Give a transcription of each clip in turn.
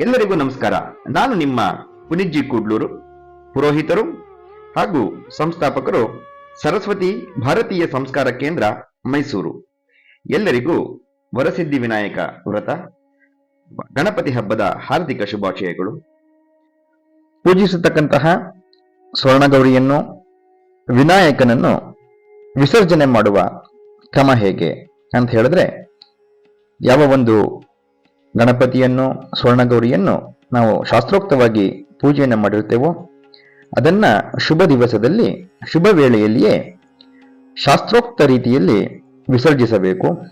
ಎಲ್ಲರಿಗೂ ನಮಸ್ಕಾರ. ನಾನು ನಿಮ್ಮ ಪುನಿಜ್ಜಿ ಕೂಡ್ಲೂರು. ಪುರೋಹಿತರು ಹಾಗೂ ಸಂಸ್ಥಾಪಕರು ಸರಸ್ವತಿ ಭಾರತೀಯ ಸಂಸ್ಕಾರ ಕೇಂದ್ರ ಮೈಸೂರು. ಎಲ್ಲರಿಗೂ ವರಸಿದ್ಧಿ ವಿನಾಯಕ ವ್ರತ, ಗಣಪತಿ ಹಬ್ಬದ ಹಾರ್ದಿಕ ಶುಭಾಶಯಗಳು. ಪೂಜಿಸತಕ್ಕಂತಹ ಸ್ವರ್ಣಗೌರಿಯನ್ನು, ವಿನಾಯಕನನ್ನು ವಿಸರ್ಜನೆ ಮಾಡುವ ಕ್ರಮ ಹೇಗೆ ಅಂತ ಹೇಳಿದ್ರೆ, ಯಾವ ಒಂದು ಗಣಪತಿಯನ್ನು, ಸ್ವರ್ಣಗೌರಿಯನ್ನು ನಾವು ಶಾಸ್ತ್ರೋಕ್ತವಾಗಿ ಪೂಜೆಯನ್ನು ಮಾಡಿರುತ್ತೇವೋ, ಅದನ್ನ ಶುಭ ದಿವಸದಲ್ಲಿ, ಶುಭ ವೇಳೆಯಲ್ಲಿಯೇ ಶಾಸ್ತ್ರೋಕ್ತ ರೀತಿಯಲ್ಲಿ ವಿಸರ್ಜಿಸಬೇಕು.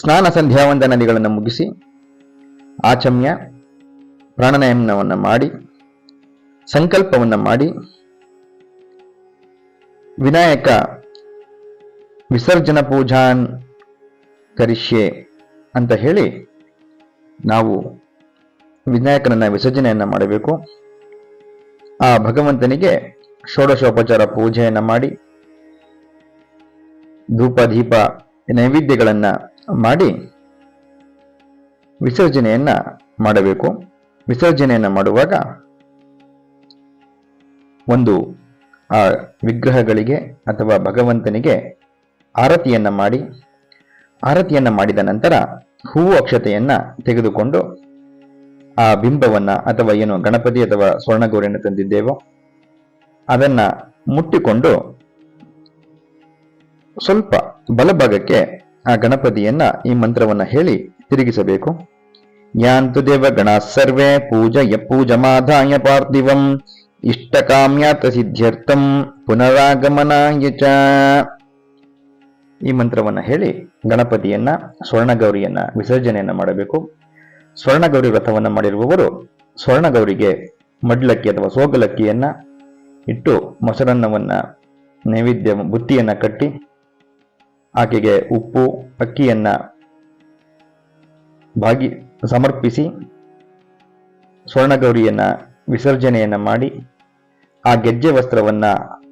ಸ್ನಾನ ಸಂಧ್ಯಾವಂದನದಿಗಳನ್ನು ಮುಗಿಸಿ, ಆಚಮ್ಯ, ಪ್ರಾಣಾಯಾಮವನ್ನು ಮಾಡಿ, ಸಂಕಲ್ಪವನ್ನು ಮಾಡಿ, ವಿನಾಯಕ ವಿಸರ್ಜನ ಪೂಜಾನ್ ಕರಿಷ್ಯೆ ಅಂತ ಹೇಳಿ ನಾವು ವಿನಾಯಕನನ್ನ ವಿಸರ್ಜನೆಯನ್ನ ಮಾಡಬೇಕು. ಆ ಭಗವಂತನಿಗೆ ಷೋಡಶೋಪಚಾರ ಪೂಜೆಯನ್ನ ಮಾಡಿ, ಧೂಪ, ದೀಪ, ನೈವೇದ್ಯಗಳನ್ನ ಮಾಡಿ ವಿಸರ್ಜನೆಯನ್ನ ಮಾಡಬೇಕು. ವಿಸರ್ಜನೆಯನ್ನ ಮಾಡುವಾಗ ಒಂದು, ಆ ವಿಗ್ರಹಗಳಿಗೆ ಅಥವಾ ಭಗವಂತನಿಗೆ ಆರತಿಯನ್ನ ಮಾಡಿ ಆರತಿಯನ್ನ ಮಾಡಿದ ನಂತರ ಹೂವು ಅಕ್ಷತೆಯನ್ನ ತೆಗೆದುಕೊಂಡು ಆ ಬಿಂಬವನ್ನ ಅಥವಾ ಏನು ಗಣಪತಿ ಅಥವಾ ಸ್ವರ್ಣಗೌರಿಯನ್ನು ತಂದಿದ್ದೇವೋ ಅದನ್ನ ಮುಟ್ಟಿಕೊಂಡು ಸ್ವಲ್ಪ ಬಲಭಾಗಕ್ಕೆ ಆ ಗಣಪತಿಯನ್ನ ಈ ಮಂತ್ರವನ್ನ ಹೇಳಿ ತಿರುಗಿಸಬೇಕು. ಯಾಂತು ದೇವ ಗಣ ಸರ್ವೇ ಪೂಜಯ ಪೂಜಮಾಧಾಯ ಪಾರ್ಥಿವಂ ಇಷ್ಟಕಾಮ್ಯಾತ ಸಿದ್ಧ್ಯರ್ಥಂ ಪುನರಾಗಮನಾಯ ಚ. ಈ ಮಂತ್ರವನ್ನು ಹೇಳಿ ಗಣಪತಿಯನ್ನ, ಸ್ವರ್ಣಗೌರಿಯನ್ನ ವಿಸರ್ಜನೆಯನ್ನು ಮಾಡಬೇಕು. ಸ್ವರ್ಣಗೌರಿ ವ್ರತವನ್ನ ಮಾಡಿರುವವರು ಸ್ವರ್ಣಗೌರಿಗೆ ಮಡ್ಲಕ್ಕಿ ಅಥವಾ ಸೋಗಲಕ್ಕಿಯನ್ನ ಇಟ್ಟು ಮೊಸರನ್ನವನ್ನ ನೈವೇದ್ಯ ಬುತ್ತಿಯನ್ನ ಕಟ್ಟಿ, ಆಕೆಗೆ ಉಪ್ಪು, ಅಕ್ಕಿಯನ್ನ ಭಾಗಿ ಸಮರ್ಪಿಸಿ ಸ್ವರ್ಣಗೌರಿಯನ್ನ ವಿಸರ್ಜನೆಯನ್ನ ಮಾಡಿ, ಆ ಗೆಜ್ಜೆ ವಸ್ತ್ರವನ್ನ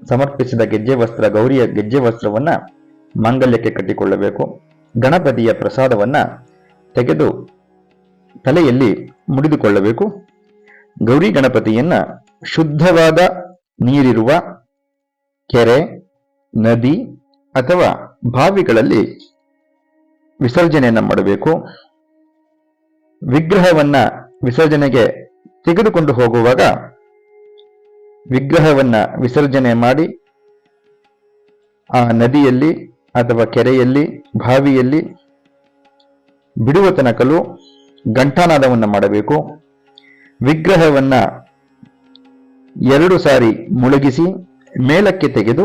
ಸಮರ್ಪಿಸಿದ ಗೆಜ್ಜೆ ವಸ್ತ್ರ, ಗೌರಿಯ ಗೆಜ್ಜೆ ವಸ್ತ್ರವನ್ನ ಮಾಂಗಲ್ಯಕ್ಕೆ ಕಟ್ಟಿಕೊಳ್ಳಬೇಕು. ಗಣಪತಿಯ ಪ್ರಸಾದವನ್ನ ತೆಗೆದು ತಲೆಯಲ್ಲಿ ಮುಡಿದುಕೊಳ್ಳಬೇಕು. ಗೌರಿ ಗಣಪತಿಯನ್ನ ಶುದ್ಧವಾದ ನೀರಿರುವ ಕೆರೆ, ನದಿ ಅಥವಾ ಬಾವಿಗಳಲ್ಲಿ ವಿಸರ್ಜನೆಯನ್ನ ಮಾಡಬೇಕು. ವಿಗ್ರಹವನ್ನ ವಿಸರ್ಜನೆಗೆ ತೆಗೆದುಕೊಂಡು ಹೋಗುವಾಗ ವಿಗ್ರಹವನ್ನ ವಿಸರ್ಜನೆ ಮಾಡಿ ಆ ನದಿಯಲ್ಲಿ ಅಥವಾ ಕೆರೆಯಲ್ಲಿ, ಬಾವಿಯಲ್ಲಿ ಬಿಡುವ ತನಕಲು ಘಂಟಾನಾದವನ್ನು ಮಾಡಬೇಕು. ವಿಗ್ರಹವನ್ನ ಎರಡು ಸಾರಿ ಮುಳುಗಿಸಿ ಮೇಲಕ್ಕೆ ತೆಗೆದು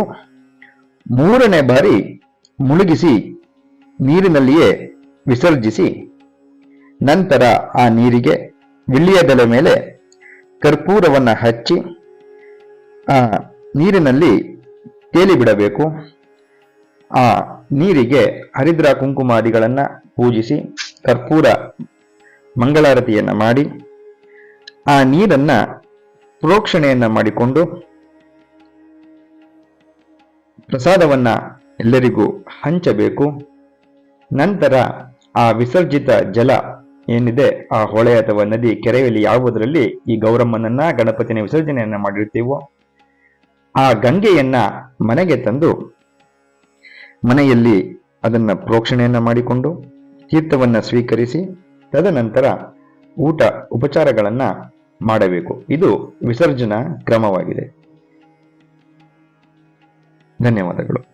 ಮೂರನೇ ಬಾರಿ ಮುಳುಗಿಸಿ ನೀರಿನಲ್ಲಿಯೇ ವಿಸರ್ಜಿಸಿ ನಂತರ ಆ ನೀರಿಗೆ ವಿಳ್ಳಿಯದೆಲೆ ಮೇಲೆ ಕರ್ಪೂರವನ್ನು ಹಚ್ಚಿ ಆ ನೀರಿನಲ್ಲಿ ತೇಲಿ ಬಿಡಬೇಕು. ಆ ನೀರಿಗೆ ಹರಿದ್ರ ಕುಂಕುಮಾದಿಗಳನ್ನ ಪೂಜಿಸಿ ಕರ್ಪೂರ ಮಂಗಳಾರತಿಯನ್ನ ಮಾಡಿ ಆ ನೀರನ್ನ ಪ್ರೋಕ್ಷಣೆಯನ್ನ ಮಾಡಿಕೊಂಡು ಪ್ರಸಾದವನ್ನ ಎಲ್ಲರಿಗೂ ಹಂಚಬೇಕು. ನಂತರ ಆ ವಿಸರ್ಜಿತ ಜಲ ಏನಿದೆ ಆ ಹೊಳೆ ಅಥವಾ ನದಿ ಕೆರೆಯಲ್ಲಿ ಯಾವುದರಲ್ಲಿ ಈ ಗೌರಮ್ಮನನ್ನ, ಗಣಪತಿನ ವಿಸರ್ಜನೆಯನ್ನ ಮಾಡಿರ್ತೀವೋ, ಆ ಗಂಗೆಯನ್ನ ಮನೆಗೆ ತಂದು ಮನೆಯಲ್ಲಿ ಅದನ್ನು ಪ್ರೋಕ್ಷಣೆಯನ್ನು ಮಾಡಿಕೊಂಡು ತೀರ್ಥವನ್ನ ಸ್ವೀಕರಿಸಿ ತದನಂತರ ಊಟ ಉಪಚಾರಗಳನ್ನು ಮಾಡಬೇಕು. ಇದು ವಿಸರ್ಜನಾ ಕ್ರಮವಾಗಿದೆ. ಧನ್ಯವಾದಗಳು.